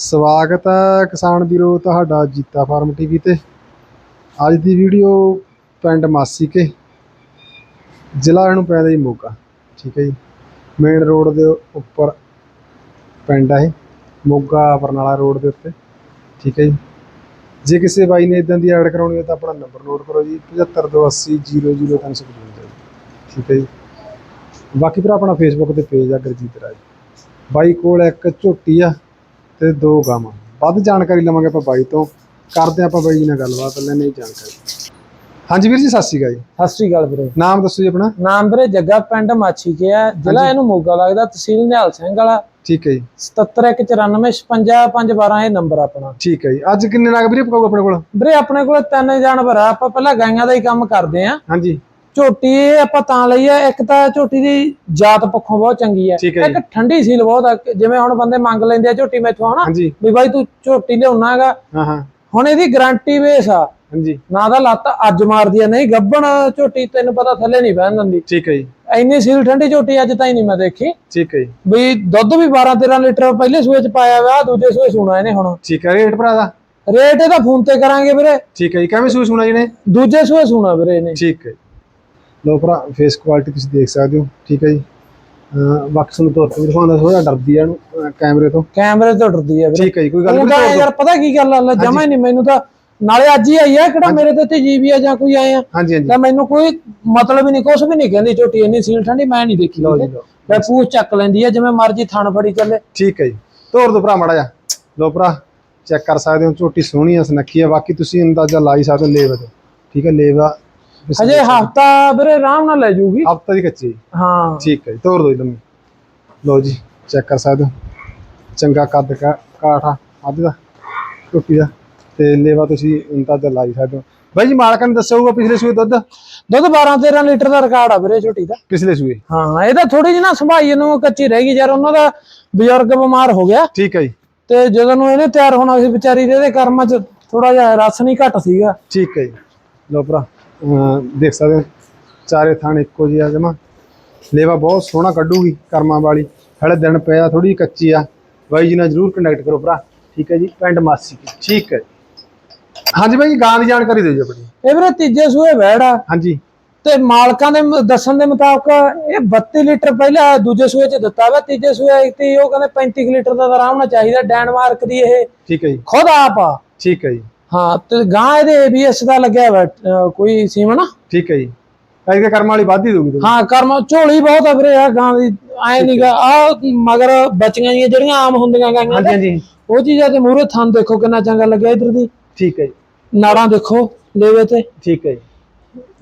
ਸਵਾਗਤ ਹੈ ਕਿਸਾਨ ਵੀਰੋ ਤੁਹਾਡਾ ਜੀਤਾ ਫਾਰਮ ਟੀਵੀ ਤੇ। ਅੱਜ ਦੀ ਵੀਡੀਓ ਪਿੰਡ ਮਾਸੀਕੇ, ਜ਼ਿਲ੍ਹਾ ਇਹਨੂੰ ਪੈਂਦਾ ਜੀ ਮੋਗਾ ਠੀਕ ਹੈ ਜੀ। ਮੇਨ ਰੋਡ ਦੇ ਉੱਪਰ ਪਿੰਡ ਹੈ ਇਹ, ਮੋਗਾ ਬਰਨਾਲਾ ਰੋਡ ਦੇ ਉੱਤੇ, ਠੀਕ ਹੈ ਜੀ। ਜੇ ਕਿਸੇ ਬਾਈ ਨੇ ਇਦਾਂ ਦੀ ਐਡ ਕਰਾਉਣੀ ਹੈ ਤਾਂ ਆਪਣਾ ਨੰਬਰ ਨੋਟ ਕਰੋ ਜੀ 7528000355 ਠੀਕ ਹੈ ਜੀ। ਬਾਕੀ ਭਰਾ ਆਪਣਾ ਫੇਸਬੁੱਕ ਤੇ ਪੇਜ ਆ ਗੁਰਜੀਤ ਰਾਜ। ਬਾਈ ਕੋਲ ਇੱਕ ਝੋਟੀ ਆ ਤੇ ਦੋ ਗਾਵਾਂ। ਵੱਧ ਜਾਣਕਾਰੀ ਲਵਾਂਗੇ ਆਪਾਂ ਬਾਈ ਤੋਂ। ਕਰਦੇ ਆਪਾਂ ਬਾਈ ਜੀ ਨਾਲ ਗੱਲਬਾਤ ਲੈਣੇ ਹੀ ਜਾਣਕਾਰੀ। ਹਾਂਜੀ ਵੀਰ ਜੀ ਸਤਿ ਸ਼੍ਰੀ ਅਕਾਲ ਜੀ। ਸਤਿ ਸ੍ਰੀ ਅਕਾਲ ਵੀਰੇ। ਨਾਮ ਦੱਸੋ ਜੀ ਆਪਣਾ। ਨਾਮ ਵੀਰੇ ਜੱਗਾ ਪਿੰਡ ਮਾਛੀ ਕੇ ਆ। ਜ਼ਿਲ੍ਹਾ ਇਹਨੂੰ ਮੋਗਾ ਲੱਗਦਾ ਤਹਿਸੀਲ ਨਿਹਾਲ ਸਿੰਘ ਵਾਲਾ। ਠੀਕ ਹੈ ਜੀ। 7794555512 ਇਹ ਨੰਬਰ ਆਪਣਾ। ਠੀਕ ਹੈ ਜੀ। ਅੱਜ ਕਿੰਨੇ ਨਗ ਵੀਰੇ ਪਕਾਉ ਆਪਣੇ ਕੋਲ? ਵੀਰੇ ਆਪਣੇ ਕੋਲ ਤਿੰਨ ਜਾਨਵਰ ਆ। ਆਪਾਂ ਪਹਿਲਾਂ ਗਾਈਆਂ ਦਾ ਹੀ ਕੰਮ ਕਰਦੇ ਆ ਹਾਂਜੀ। ਝੋਟੀ ਇਹ ਆਪਾਂ ਤਾਂ ਲਈ ਆ ਇੱਕ ਤਾਂ ਝੋਟੀ ਦੀ ਜਾਤ ਪੱਖੋਂ ਬਹੁਤ ਚੰਗੀ ਹੈ ਇੱਕ ਠੰਡੀ ਸੀਲ ਬਹੁਤ ਆ ਜਿਵੇਂ ਹੁਣ ਬੰਦੇ ਮੰਗ ਲੈਂਦੇ ਆ ਝੋਟੀ ਮੈਥੋਂ ਹਨਾ? ਵੀ ਬਾਈ ਤੂੰ ਝੋਟੀ ਲਿਆਉਣਾ ਹੈਗਾ। ਹਾਂ ਹਾਂ। ਹੁਣ ਇਹਦੀ ਗਾਰੰਟੀ ਬੇਸ ਆ। ਹਾਂਜੀ। ਨਾ ਤਾਂ ਲੱਤ ਅੱਜ ਮਾਰਦੀ ਆ ਨਹੀਂ ਗੱਬਣ ਝੋਟੀ ਤੈਨੂੰ ਪਤਾ ਥੱਲੇ ਨਹੀਂ ਬਹਿਣ ਦਿੰਦੀ। ਠੀਕ ਹੈ ਜੀ। ਸੀਲ ਠੰਡੀ ਝੋਟੀ ਅੱਜ ਤਾਈਂ ਨਹੀਂ ਮੈਂ ਦੇਖੀ। ਠੀਕ ਹੈ ਜੀ। ਵੀ ਦੁੱਧ ਵੀ 12 13 ਲੀਟਰ ਪਹਿਲੇ ਸੂਏ ਚ ਪਾਇਆ ਵਾ ਦੂਜੇ ਸੂਏ ਸੁਣਾ ਇਹਨੇ ਹੁਣ। ਠੀਕ ਹੈ ਰੇਟ ਭਰਾ ਦਾ? ਰੇਟ ਇਹਦਾ ਫੋਨ ਤੇ ਕਰਾਂਗੇ ਵੀਰੇ। ਠੀਕ ਹੈ ਜੀ ਕਿਵੇਂ ਸੂਸ ਹੋਣਾ ਜੀ ਨੇ ਦੂਜੇ ਸੂਏ ਸੁਣਾ ਵੀਰੇ ਇਹਨੇ। ਠੀਕ ਹੈ ਲੋ ਭਰਾ ਫੇਸ ਕੁਆਲਿਟੀ ਤੁਸੀਂ ਦੇਖ ਸਕਦੇ ਹੋ ਠੀਕ ਹੈ ਜੀ। ਬਾਕੀ ਤੁਹਾਨੂੰ ਤੌਰ ਤੇ ਵੀ ਦਿਖਾਉਂਦਾ ਥੋੜਾ ਡਰਦੀ ਆ ਇਹਨੂੰ ਕੈਮਰੇ ਤੋਂ। ਕੈਮਰੇ ਤੋਂ ਡਰਦੀ ਆ ਵੀਰੇ। ਠੀਕ ਹੈ ਜੀ ਕੋਈ ਗੱਲ ਨਹੀਂ ਤਾਂ ਯਾਰ ਪਤਾ ਕੀ ਗੱਲ ਆ ਜਮਾ ਹੀ ਨਹੀਂ ਮੈਨੂੰ ਤਾਂ ਨਾਲੇ ਅੱਜ ਹੀ ਆਈ ਆ ਕਿਹੜਾ ਮੇਰੇ ਤੇ ਤੇ ਜੀਬੀ ਆ ਜਾਂ ਕੋਈ ਆਏ ਆ। ਤਾਂ ਮੈਨੂੰ ਕੋਈ ਮਤਲਬ ਹੀ ਨਹੀਂ ਕੁਛ ਵੀ ਨਹੀਂ ਕਹਿੰਦੀ ਝੋਟੀ ਇੰਨੀ ਸੀਲ ਠੰਡੀ ਮੈਂ ਨਹੀਂ ਦੇਖੀ। ਮੈਂ ਪੂਛ ਚੱਕ ਲੈਂਦੀ ਆ ਜਿਵੇਂ ਮਰਜ਼ੀ ਥਣ ਫੜੀ ਚੱਲੇ। ਠੀਕ ਹੈ ਜੀ ਤੋਰ ਦੋ ਭਰਾ ਮਾੜਾ ਜਾ ਲੋ ਭਰਾ ਚੈੱਕ ਕਰ ਸਕਦੇ ਹੋ ਝੋਟੀ ਸੋਹਣੀ ਆ ਸੁਨੱਖੀ ਆ ਬਾਕੀ ਤੁਸੀਂ ਅੰਦਾਜ਼ਾ ਲਾ ਹੀ ਸਕਦੇ ਹੋ ਲੇਵ ਦਾ ਠੀਕ ਹੈ ਲੇਵਾ ਹਜੇ ਹਫਤਾ ਵੀਰੇ ਆਰਾਮ ਨਾਲ ਲੈ ਜੂਗੀ ਹਫਤਾ ਦੀ ਕੱਚੀ ਹਾਂ। ਠੀਕ ਹੈ ਤੋਰ ਦੋ ਲੰਮੀ। ਲੋ ਜੀ ਚੈੱਕ ਕਰ ਸਕਦੇ ਹੋ। ਚੰਗਾ ਕੱਦ ਕਾਠਾ ਅੱਧ ਦਾ ਝੋਟੀ ਦਾ। ਤੇ ਲੇਵਾ ਤੁਸੀਂ ਅੰਦਾਜ਼ਾ ਲਾ ਹੀ ਸਕਦੇ ਹੋ। ਬਾਈ ਜੀ ਮਾਲਕਾਂ ਨੇ ਦੱਸਿਆ ਹੋਊਗਾ ਪਿਛਲੇ ਸੂਏ ਦੁੱਧ? ਦੁੱਧ 12 13 ਲੀਟਰ ਦਾ ਰਿਕਾਰਡ ਆ ਵੀਰੇ ਝੋਟੀ ਦਾ। ਪਿਛਲੇ ਸੂਏ? ਹਾਂ ਇਹਦਾ ਥੋੜੀ ਜਿਹੀ ਨਾ ਸੰਭਾਈ ਨੂੰ ਕੱਚੀ ਰਹਿ ਗਈ ਯਾਰ ਉਹਨਾਂ ਦਾ ਬਜ਼ੁਰਗ ਬਿਮਾਰ ਹੋ ਗਿਆ। ਠੀਕ ਹੈ ਜੀ। ਤੇ ਜਦੋਂ ਨੂੰ ਇਹਨੇ ਤਿਆਰ ਹੋਣਾ ਸੀ ਵਿਚਾਰੀ ਦੇ ਇਹਦੇ ਕਰਮਾਂ 'ਚ ਥੋੜਾ ਜਿਹਾ ਰਸ ਨਹੀਂ ਘੱਟ ਸੀਗਾ। ਠੀਕ ਹੈ ਜੀ। ਲੋ ਭਰਾ ਦੇਖ ਸਕਦੇ ਹੋ ਚਾਰੇ ਥਾਣ ਇੱਕੋ ਜਿਹੀ ਆ ਜਮਾ। ਲੇਵਾ ਬਹੁਤ ਸੋਹਣਾ ਕੱਢੂਗੀ ਕਰਮਾਂ ਵਾਲੀ। ਹਲੇ ਦਿਨ ਪਿਆ ਥੋੜੀ ਕੱਚੀ ਆ। ਬਾਈ ਜੀ ਨਾਲ ਜਰੂਰ ਕੰਟੈਕਟ ਕਰੋ ਭਰਾ। ਠੀਕ ਹੈ ਜੀ ਪਿੰਡ ਮਾਸੀ ਕੀ। ਠੀਕ ਹੈ ਹਾਂਜੀ ਬਾਈ ਜੀ ਗਾਂ ਦੀ ਜਾਣਕਾਰੀ ਦਿਓ ਜੀ ਆਪਣੀ। ਇਹ ਵੀਰੇ ਤੀਜੇ ਸੂਏ ਵਹਿੜ ਆ। ਹਾਂਜੀ। ਤੇ ਮਾਲਕਾਂ ਦੇ ਦੱਸਣ ਦੇ ਮੁਤਾਬਕ ਇਹ 32 ਲੀਟਰ ਪਹਿਲਾਂ ਦੂਜੇ ਸੂਏ 'ਚ ਦਿੱਤਾ ਵਾ। ਤੀਜੇ ਸੂਏ ਤੇ ਉਹ ਕਹਿੰਦੇ 35 ਕੁ ਲੀਟਰ ਦਾ ਆਰਾਮ ਨਾਲ ਚਾਹੀਦਾ। ਡੈਨਮਾਰਕ ਦੀ ਇਹ ਠੀਕ ਹੈ ਜੀ। ਖੁਦ ਆਪ ਆ। ਠੀਕ ਹੈ ਜੀ। ਹਾਂ ਤੇ ਗਾਂ ਇਹਦੇ ABS ਦਾ ਲੱਗਿਆ ਅਹ ਕੋਈ ਸੀਮਨ ਠੀਕ ਹੈ ਜੀ। ਐਂ ਕਰਮਾਂ ਵਾਲੀ ਵੱਧ ਦੂਗੀ ਹਾਂ ਕਰਮ ਝੋਲੀ ਬਹੁਤ ਆ ਵੀਰੇ ਆ ਗਾਂ ਦੀ ਐ ਨਹੀਂਗਾ ਆ ਮਗਰ ਬੱਚੀਆਂ ਜੀਆਂ ਜਿਹੜੀਆਂ ਆਮ ਹੁੰਦੀਆਂ ਗਾਈਆਂ ਹਾਂਜੀ ਹਾਂਜੀ। ਉਹ ਚੀਜ਼ਾਂ ਤੇ ਮੂਰੇ ਥਣ ਦੇਖੋ ਕਿੰਨਾ ਚੰਗਾ ਲੱਗਿਆ ਇਧਰ ਦੀ। ਠੀਕ ਹੈ ਜੀ। ਨਾੜਾਂ ਦੇਖੋ ਲੇਵੇ ਤੇ। ਠੀਕ ਹੈ ਜੀ।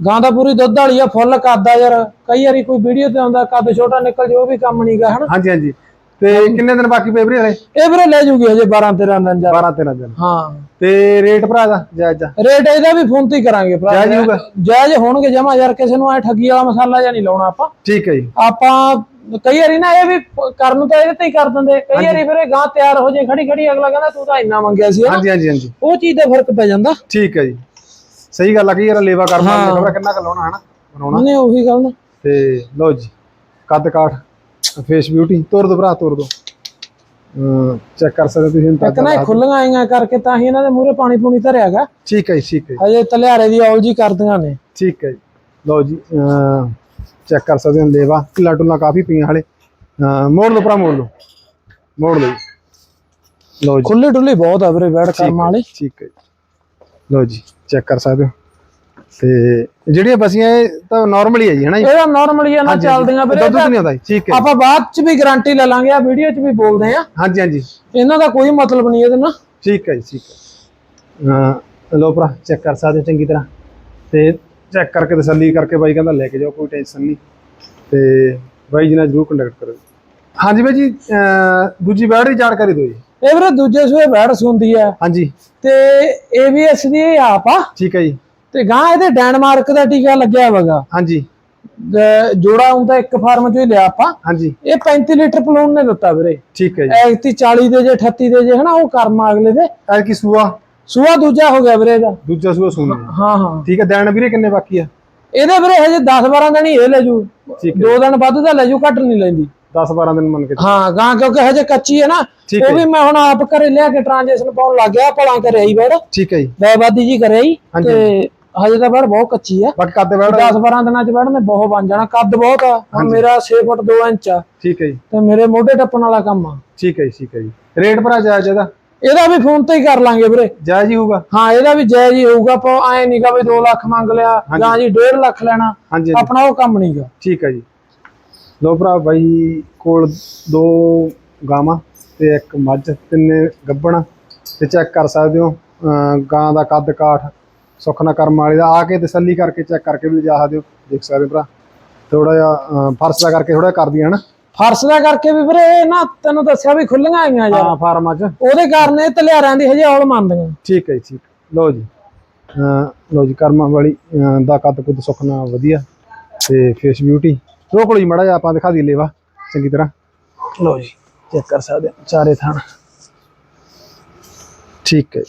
ਗਾਂ ਦਾ ਪੂਰੀ ਦੁੱਧ ਵਾਲੀ ਆ ਫੁੱਲ ਕੱਦ ਆ ਯਾਰ। ਕਈ ਵਾਰੀ ਕੋਈ ਵੀਡੀਓ ਤੇ ਆਉਂਦਾ ਕੱਦ ਛੋਟਾ ਨਿਕਲ ਜੇ ਉਹ ਵੀ ਕੰਮ ਨਹੀਂਗਾ ਹਨਾ? ਹਾਂਜੀ ਹਾਂਜੀ। ਤੇ ਕਿੰਨੇ ਦਿਨ ਬਾਕੀ ਪਏ ਵੀਰੇ ਹਲੇ? ਇਹ ਵੀਰੇ ਲੈ ਜੂਗੀ ਹਜੇ 12 13 ਦਿਨ ਜਾ 12 13 ਦਿਨ। ਹਾਂ। ਤੇ ਰੇਟ ਭਰਾ ਦਾ ਜਾਇਜ਼ ਜਾ ਰੇਟ ਇਹਦਾ ਵੀ ਫੋਨ ਤੇ ਕਰਾਂਗੇ ਭਰਾ। ਜਾਇਜ਼ ਹੋਊਗਾ? ਜਾਇਜ਼ ਹੋਣਗੇ ਜਮਾ ਯਾਰ ਕਿਸੇ ਨੂੰ ਐ ਠੱਗੀ ਵਾਲਾ ਮਸਾਲਾ ਜਾਂ ਨਹੀਂ ਲਾਉਣਾ ਆਪਾਂ। ਠੀਕ ਹੈ ਜੀ। ਆਪਾਂ ਕਈ ਵਾਰੀ ਨਾ ਇਹ ਵੀ ਕਰਨ ਨੂੰ ਤਾਂ ਇਹਦੇ ਤੇ ਹੀ ਕਰ ਦਿੰਦੇ। ਕਈ ਵਾਰੀ ਫਿਰ ਇਹ ਗਾਂ ਤਿਆਰ ਹੋ ਜੇ ਖੜੀ ਖੜੀ ਅਗਲਾ ਕਹਿੰਦਾ ਤੂੰ ਤਾਂ ਇੰਨਾ ਮੰਗਿਆ ਸੀ ਹਾਂਜੀ ਹਾਂਜੀ ਹਾਂਜੀ। ਉਹ ਚੀਜ਼ ਦਾ ਫ਼ਰਕ ਪੈ ਜਾਂਦਾ। ਠੀਕ ਹੈ ਜੀ। ਸਹੀ ਗੱਲ ਆ ਕਿ ਯਾਰ ਲੇਵਾ ਕਰਨਾ ਕਿੰਨਾ ਕੁ ਲਾਉਣਾ ਹਨਾ ਬਣਾਉਣਾ। ਉਹਨੇ ਉਹੀ ਗੱਲ ਨਾ। ਤੇ ਲਓ ਜੀ ਕੱਦ ਕਾਠ। ਫੇਸ ਬਿਊਟੀ ਤੋਰ ਦੋ ਭਰਾ ਤੋਰ ਦੋ। ਚੈੱਕ ਕਰ ਸਕਦੇ ਤੁਸੀਂ ਇੱਕ ਨਾ ਖੁੱਲੀਆਂ ਆਈਆਂ ਕਰਕੇ ਤਾਂ ਹੀ ਇਹਨਾਂ ਦੇ ਮੂਹਰੇ ਪਾਣੀ ਪੂਣੀ ਧਰਿਆਗਾ ਠੀਕ ਹੈ ਠੀਕ ਹੈ ਹਜੇ ਤਲਿਆਰੇ ਦੀ ਔਲ ਜੀ ਕਰਦੀਆਂ ਨੇ। ਠੀਕ ਹੈ ਲਓ ਜੀ ਚੈੱਕ ਕਰ ਸਕਦੇ ਹੋ ਲੇਵਾ। ਢਿੱਲਾ ਟੁੱਲਾ ਕਾਫੀ ਪਈਆਂ ਹਲੇ। ਮੋੜ ਲਓ ਭਰਾ ਮੋੜ ਲਓ। ਮੋੜ ਲਓ ਲਓ ਜੀ। ਖੁੱਲੀ ਡੁੱਲੀ ਬਹੁਤ ਆ ਵੀਰੇ ਬੈਠ ਕਰਮ ਵਾਲੀ। ਠੀਕ ਹੈ ਲਓ ਜੀ ਚੈੱਕ ਕਰ ਸਕਦੇ ਹੋ। ਤੇ ਜਿਹੜੀਆਂ ਬਸੀਆਂ ਇਹ ਤਾਂ ਨਾਰਮਲ ਹੀ ਹੈ ਜੀ ਹਨਾ ਜੀ? ਇਹਦਾ ਨਾਰਮਲੀ ਇਹਨਾਂ ਚੱਲਦੀਆਂ ਵੀਰੇ ਦੁੱਧ ਨਹੀਂ ਆਉਂਦਾ ਜੀ ਠੀਕ ਹੈ ਆਪਾਂ ਬਾਅਦ ਚ ਵੀ ਗਾਰੰਟੀ ਲੈ ਲਾਂਗੇ ਆ ਵੀਡੀਓ ਚ ਵੀ ਬੋਲਦੇ ਆ ਹਾਂਜੀ ਹਾਂਜੀ। ਇਹਨਾਂ ਦਾ ਕੋਈ ਮਤਲਬ ਨਹੀਂ ਇਹਦੇ ਨਾਲ। ਠੀਕ ਹੈ ਜੀ ਠੀਕ ਹੈ। ਅਹ ਲਓ ਭਰਾ ਚੈੱਕ ਕਰ ਸਕਦੇ ਹੋ ਚੰਗੀ ਤਰ੍ਹਾਂ। ਤੇ ਚੈੱਕ ਕਰਕੇ ਤਸੱਲੀ ਕਰਕੇ ਬਾਈ ਕਹਿੰਦਾ ਲੈ ਕੇ ਜਾਓ ਕੋਈ ਟੈਨਸ਼ਨ ਨਹੀਂ। ਤੇ ਬਾਈ ਜੀ ਨਾਲ ਜਰੂਰ ਕੰਟੈਕਟ ਕਰੋ ਹਾਂਜੀ ਬਾਈ ਜੀ ਅਹ ਦੂਜੀ ਬੈਟਰੀ ਜਾਣਕਾਰੀ ਦਿਓ ਜੀ। ਇਹ ਵੀਰੇ ਦੂਜੇ ਸੂਏ ਬੈਠ ਸੁੰਦੀ ਆ ਹਾਂਜੀ। ਤੇ ABS ਦੀ ਇਹ ਆਪ ਆ। ਠੀਕ ਹੈ ਜੀ। ਤੇ ਗਾਂ ਇਹਦੇ ਡੈਨਮਾਰਕ ਦਾ ਟੀਕਾ ਲੱਗਿਆ ਵਗਾ ਹਾਂਜੀ। ਜੋੜਾ ਹੁੰਦਾ ਇੱਕ ਫਾਰਮ ਚੋਂ ਹੀ ਲਿਆ ਆਪਾਂ। ਹਾਂਜੀ। ਇਹ 35 ਲੀਟਰ ਪਲੂਨ ਨੇ ਦਿੱਤਾ ਵੀਰੇ। ਠੀਕ ਹੈ ਜੀ। ਐਕਤੀ 40 ਦੇ ਜੇ 38 ਦੇ ਜੇ ਹਨਾ ਉਹ ਕਰਮ ਅਗਲੇ ਦੇ। ਐ ਕੀ ਸੂਆ? ਸੂਆ ਦੂਜਾ ਹੋ ਗਿਆ ਵੀਰੇ ਇਹਦਾ। ਦੂਜਾ ਸੂਆ ਸੂਣਾ। ਹਾਂ ਹਾਂ। ਠੀਕ ਹੈ ਦੇਣ ਵੀਰੇ ਕਿੰਨੇ ਬਾਕੀ ਆ? ਇਹਦੇ ਵੀਰੇ ਹਜੇ 10 12 ਦਿਨ ਹੀ ਇਹ ਲੈ ਜੂ। ਦੋ ਦਿਨ ਵੱਧ ਦਾ ਲੈ ਜੂ ਘੱਟ ਨਹੀਂ ਲੈਂਦੀ। 10 12 ਦਿਨ ਮੰਨ ਕੇ। ਹਾਂ ਗਾਂ ਕਿਉਂਕਿ ਹਜੇ ਕੱਚੀ ਹੈ ਨਾ ਉਹ ਵੀ ਮੈਂ ਹੁਣ ਆਪ ਘਰੇ ਲਿਆ ਕੇ ਟ੍ਰਾਂਜੈਕਸ਼ਨ ਪਾਉਣ ਲੱਗ ਗਿਆ ਭਲਾ ਕਰਿਆ ਹੀ ਬੈੜ ਠੀਕ ਹੈ ਜੀ। ਬੈਬਾਦੀ ਜੀ ਕਰਿਆ ਹੀ। ਤੇ ਹਜੇ ਤਾਂ ਬੈੜ ਬਹੁਤ ਕੱਚੀ ਆ। ਬਾਕੀ ਕੱਦ ਬੈੜ 10 12 ਦਿਨਾਂ ਚ ਬੈੜ ਨੇ ਬਹੁਤ ਬਣ ਜਾਣਾ। ਕੱਦ ਬਹੁਤ ਆ। ਹੁਣ ਮੇਰਾ 6 ਫੁੱਟ 2 ਇੰਚ ਆ। ਠੀਕ ਹੈ ਜੀ। ਤੇ ਮੇਰੇ ਮੋਢੇ ਟੱਪਣ ਵਾਲਾ ਕੰਮ ਆ। ਠੀਕ ਹੈ ਜੀ ਠੀਕ ਹੈ ਜੀ। ਰੇਟ ਭਰਾ ਜਾਇਜ਼ ਇਹਦਾ? ਇਹਦਾ ਵੀ ਫੋਨ ਤੇ ਹੀ ਕਰ ਲਾਂਗੇ ਵੀਰੇ। ਜਾਇਜ਼ ਹੀ ਹੋਊਗਾ? ਹਾਂ ਇਹਦਾ ਵੀ ਜਾਇਜ਼ ਹੀ ਹੋਊਗਾ। ਪਰ ਐ ਨਹੀਂਗਾ ਵੀ 2 ਲੱਖ ਮੰਗ ਲਿਆ ਜਾਂ ਜੀ 1.5 ਲੱਖ ਲੈਣਾ। ਆਪਣਾ ਉਹ ਕੰਮ ਨਹੀਂਗਾ ਠੀਕ ਹੈ ਜੀ। ਲੋ ਭਰਾ ਬਾਈ ਕੋਲ ਦੋ ਗਾਵਾਂ ਤੇ ਇੱਕ ਮੱਝ ਤਿੰਨੇ ਗੱਬਣ। ਤੇ ਚੈੱਕ ਕਰ ਸਕਦੇ ਹੋ ਗਾਂ ਦਾ ਕੱਦ ਕਾਠ ਸੁਖਨਾ ਕਰਮ ਵਾਲੀ ਦਾ ਆ ਕੇ ਤਸੱਲੀ ਕਰਕੇ ਚੈੱਕ ਕਰਕੇ ਵੀ ਜਾ ਸਕਦੇ ਹੋ ਦੇਖ ਸਕਦੇ ਹੋ ਭਰਾ। ਥੋੜਾ ਜਿਹਾ ਫਰਸ਼ ਦਾ ਕਰਕੇ ਥੋੜਾ ਕਰਦੀਆਂ ਹਨ ਫਰਸ਼ ਦਾ ਕਰਕੇ ਵੀ ਵੀਰੇ ਇਹ ਨਾ ਤੈਨੂੰ ਦੱਸਿਆ ਵੀ ਖੁੱਲੀਆਂ ਆਈਆਂ ਯਾਰ ਹਾਂ ਫਾਰਮਾਂ 'ਚ। ਉਹਦੇ ਕਾਰਨ ਇਹ ਤਲਿਆਰਿਆਂ ਦੀ ਹਜੇ ਔਲ ਮੰਨਦੀਆਂ ਠੀਕ ਹੈ ਜੀ ਠੀਕ। ਲੋ ਜੀ। ਲੋ ਜੀ ਕਰਮਾਂ ਵਾਲੀ ਦਾ ਕੱਦ ਕੁੱਦ ਸੁਖਨਾ ਵਧੀਆ। ਤੇ ਫੇਸ ਬਿਊਟੀ ਰੋਕ ਜੀ ਮੜਾ ਜਿਹਾ ਆਪਾਂ ਦਿਖਾ ਦੀ ਲੇਵਾ ਚੰਗੀ ਤਰ੍ਹਾਂ। ਲੋ ਜੀ ਚੈੱਕ ਕਰ ਸਕਦੇ ਹਾਂ ਚਾਰੇ ਥਾਣ ਠੀਕ ਹੈ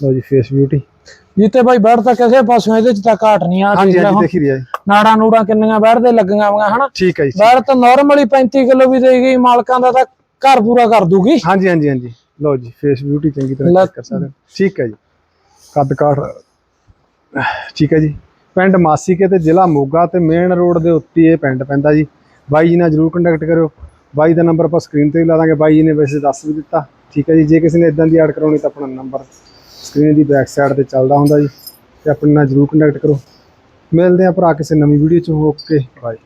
ਲੋ ਜੀ ਫੇਸ ਬਿਊਟੀ ਜਿੱਤੇ ਭਾਈ ਬੈਠ ਤਾਂ ਕਿਸੇ ਪਾਸੋਂ ਇਹਦੇ ਚ ਤਾਂ ਘਾਟ ਨਹੀਂ ਆ ਹਾਂਜੀ ਹਾਂਜੀ ਦੇਖੀ ਰਿਹਾ ਜੀ। ਨਾੜਾਂ ਨੂੜਾਂ ਕਿੰਨੀਆਂ ਬੈਠਦੇ ਲੱਗੀਆਂ ਹੋਈਆਂ ਹਨਾ? ਠੀਕ ਹੈ ਜੀ ਬੈਠ ਤਾਂ ਨਾਰਮਲੀ 35 ਕਿਲੋ ਵੀ ਦੇ ਗਈ ਮਾਲਕਾਂ ਦਾ ਤਾਂ ਘਰ ਪੂਰਾ ਕਰ ਦੂਗੀ। ਹਾਂਜੀ ਹਾਂਜੀ ਹਾਂਜੀ। ਲੋ ਜੀ ਫੇਸ ਬਿਊਟੀ ਚੰਗੀ ਤਰ੍ਹਾਂ ਚੈੱਕ ਕਰ ਸਕਦੇ ਠੀਕ ਹੈ ਜੀ। ਕੱਦ ਕਾਠ ਠੀਕ ਹੈ ਜੀ। ਪਿੰਡ ਮਾਸੀਕੇ ਤੇ ਜ਼ਿਲ੍ਹਾ ਮੋਗਾ ਤੇ ਮੇਨ ਰੋਡ ਦੇ ਉੱਤੇ ਇਹ ਪਿੰਡ ਪੈਂਦਾ ਜੀ। ਬਾਈ ਜੀ ਨਾਲ ਜਰੂਰ ਕੰਟੈਕਟ ਕਰਿਓ। ਬਾਈ ਦਾ ਨੰਬਰ ਆਪਾਂ ਸਕਰੀਨ ਤੇ ਵੀ ਲਾ ਦਾਂਗੇ। ਬਾਈ ਜੀ ਨੇ ਵੈਸੇ ਦੱਸ ਵੀ ਦਿੱਤਾ। ਠੀਕ ਹੈ ਜੀ ਜੇ ਕਿਸੇ ਨੇ ਇਦਾਂ ਦੀ ਐਡ ਕਰਾਉਣੀ ਤਾਂ ਆਪਣਾ ਨੰਬਰ ਸਕਰੀਨ ਦੀ ਬੈਕ ਸਾਈਡ ਤੇ ਚੱਲਦਾ ਹੁੰਦਾ ਜੀ ਤੇ ਆਪਣੇ ਨਾਲ ਜਰੂਰ ਕੰਟੈਕਟ ਕਰੋ। ਮਿਲਦੇ ਆ ਭਰਾ ਕਿਸੇ ਨਵੀਂ ਵੀਡੀਓ ਚ। Okay bye